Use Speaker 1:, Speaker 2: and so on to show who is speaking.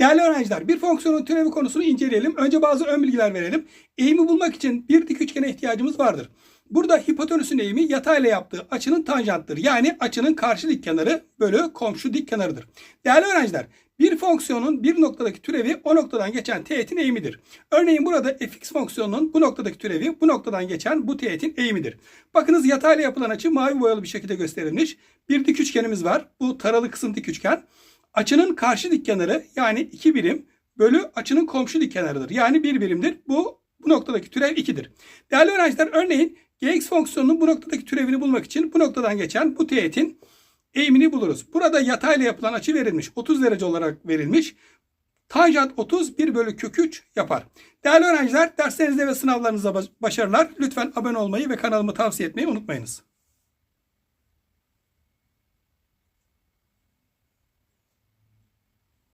Speaker 1: Değerli öğrenciler bir fonksiyonun türevi konusunu inceleyelim. Önce bazı ön bilgiler verelim. Eğimi bulmak için bir dik üçgene ihtiyacımız vardır. Burada hipotenüsün eğimi yatayla yaptığı açının tanjanttır. Yani açının karşı dik kenarı bölü komşu dik kenarıdır. Değerli öğrenciler bir fonksiyonun bir noktadaki türevi o noktadan geçen teğetin eğimidir. Örneğin burada fx fonksiyonunun bu noktadaki türevi bu noktadan geçen bu teğetin eğimidir. Bakınız yatayla yapılan açı mavi boyalı bir şekilde gösterilmiş. Bir dik üçgenimiz var. Bu taralı kısım dik üçgen. Açının karşı dik kenarı yani 2 birim bölü açının komşu dik kenarıdır. Yani 1 birimdir. Bu bu noktadaki türev 2'dir. Değerli öğrenciler örneğin gx fonksiyonunun bu noktadaki türevini bulmak için bu noktadan geçen bu teğetin eğimini buluruz. Burada yatayla yapılan açı verilmiş. 30 derece olarak verilmiş. Tanjant 30 1 bölü kök 3 yapar. Değerli öğrenciler derslerinizde ve sınavlarınızda başarılar. Lütfen abone olmayı ve kanalımı tavsiye etmeyi unutmayınız.